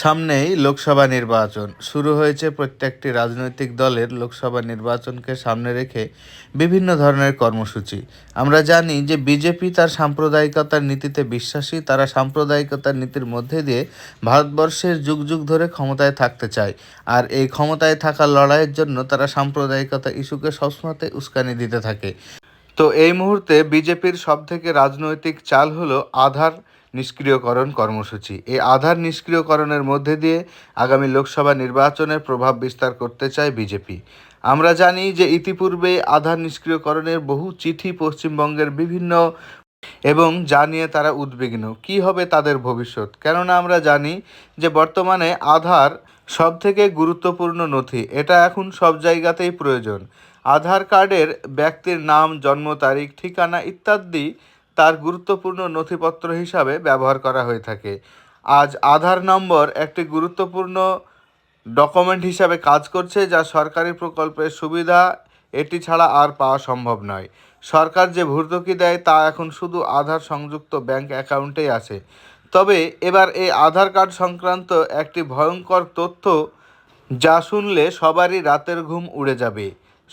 সামনেই লোকসভা নির্বাচন। শুরু হয়েছে প্রত্যেকটি রাজনৈতিক দলের লোকসভা নির্বাচনকে সামনে রেখে বিভিন্ন ধরনের কর্মসূচি। আমরা জানি যে বিজেপি তার সাম্প্রদায়িকতার নীতিতে বিশ্বাসী, তারা সাম্প্রদায়িকতার নীতির মধ্যে দিয়ে ভারতবর্ষের যুগ যুগ ধরে ক্ষমতায় থাকতে চায়। আর এই ক্ষমতায় থাকার লড়াইয়ের জন্য তারা সাম্প্রদায়িকতা ইস্যুকে সবসময়তে উস্কানি দিতে থাকে। তো এই মুহূর্তে বিজেপির সব থেকে রাজনৈতিক চাল হলো আধার নিষ্ক্রিয়করণ কর্মসূচি। এই আধার নিষ্ক্রিয়করণের মধ্যে দিয়ে আগামী লোকসভা নির্বাচনের প্রভাব বিস্তার করতে চায় বিজেপি। আমরা জানি যে ইতিপূর্বে আধার নিষ্ক্রিয়করণের বহু চিঠি পশ্চিমবঙ্গের বিভিন্ন এবং যা নিয়ে তারা উদ্বিগ্ন। কি হবে তাদের ভবিষ্যৎ? কেননা আমরা জানি যে বর্তমানে আধার সব থেকে গুরুত্বপূর্ণ নথি। এটা এখন সব জায়গাতেই প্রয়োজন। আধার কার্ডের ব্যক্তির নাম, জন্ম তারিখ, ঠিকানা ইত্যাদি তার গুরুত্বপূর্ণ নথিপত্র হিসাবে ব্যবহার করা হয়ে থাকে। আজ আধার নম্বর একটি গুরুত্বপূর্ণ ডকুমেন্ট হিসাবে কাজ করছে যা সরকারি প্রকল্পের সুবিধা, এটি ছাড়া আর পাওয়া সম্ভব নয়। সরকার যে ভর্তুকি দেয় তা এখন শুধু আধার সংযুক্ত ব্যাংক অ্যাকাউন্টেই আছে। তবে এবার এই আধার কার্ড সংক্রান্ত একটি ভয়ঙ্কর তথ্য যা শুনলে সবারই রাতের ঘুম উড়ে যাবে।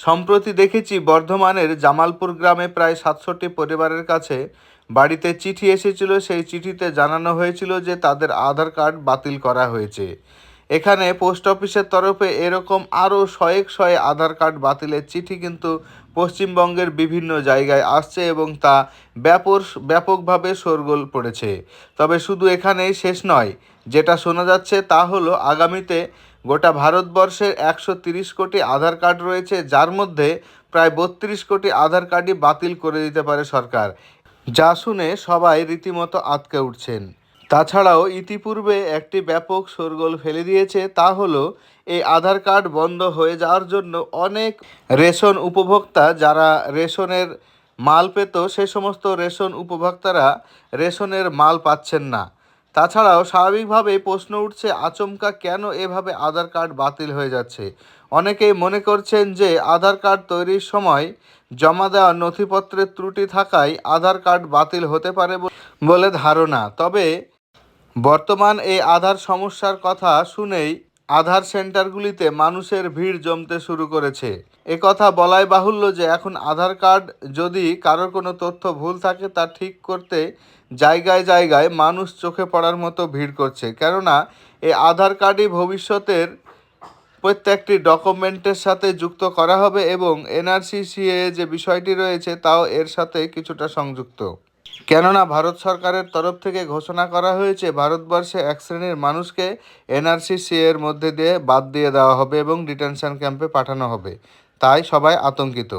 সম্প্রতি দেখেছি বর্ধমানের জামালপুর গ্রামে প্রায় সাতষট্টি পরিবারের কাছে বাড়িতে চিঠি এসেছিল। সেই চিঠিতে জানানো হয়েছিল যে তাদের আধার কার্ড বাতিল করা হয়েছে। এখানে পোস্ট অফিসের তরফে এরকম আরও শয়েক শয়ে আধার কার্ড বাতিলের চিঠি কিন্তু পশ্চিমবঙ্গের বিভিন্ন জায়গায় আসছে এবং তা ব্যাপক ব্যাপকভাবে শোরগোল পড়েছে। তবে শুধু এখানেই শেষ নয়, যেটা শোনা যাচ্ছে তা হলো আগামীতে গোটা ভারতবর্ষের একশো তিরিশ কোটি আধার কার্ড রয়েছে, যার মধ্যে প্রায় বত্রিশ কোটি আধার কার্ডই বাতিল করে দিতে পারে সরকার। যা শুনে সবাই রীতিমতো আটকে উঠছেন। তাছাড়াও ইতিপূর্বে একটি ব্যাপক শোরগোল ফেলে দিয়েছে, তা হলো, এই আধার কার্ড বন্ধ হয়ে যাওয়ার জন্য অনেক রেশন উপভোক্তা যারা রেশনের মাল পেত, সে সমস্ত রেশন উপভোক্তারা রেশনের মাল পাচ্ছেন না। তাছাড়াও স্বাভাবিকভাবেই প্রশ্ন উঠছে, আচমকা কেন এভাবে আধার কার্ড বাতিল হয়ে যাচ্ছে? অনেকেই মনে করছেন যে আধার কার্ড তৈরির সময় জমা দেওয়া নথিপত্রের ত্রুটি থাকায় আধার কার্ড বাতিল হতে পারে বলে ধারণা। তবে বর্তমান এই আধার সমস্যার কথা শুনেই আধার সেন্টারগুলিতে মানুষের ভিড় জমতে শুরু করেছে। কথা বলাই বাহুল্য যে এখন আধার কার্ড যদি কারোর কোনো তথ্য ভুল থাকে তা ঠিক করতে জায়গায় জায়গায় মানুষ চোখে পড়ার মতো ভিড় করছে। কেননা এই আধার কার্ডই ভবিষ্যতের প্রত্যেকটি ডকুমেন্টের সাথে যুক্ত করা হবে এবং এনআরসি সিএ যে বিষয়টি রয়েছে তাও এর সাথে কিছুটা সংযুক্ত। কেননা ভারত সরকারের তরফ থেকে ঘোষণা করা হয়েছে, ভারতবর্ষে এক শ্রেণির মানুষকে এনআরসি সি এর মধ্যে দিয়ে বাদ দিয়ে দেওয়া হবে এবং ডিটেনশন ক্যাম্পে পাঠানো হবে। তাই সবাই আতঙ্কিত।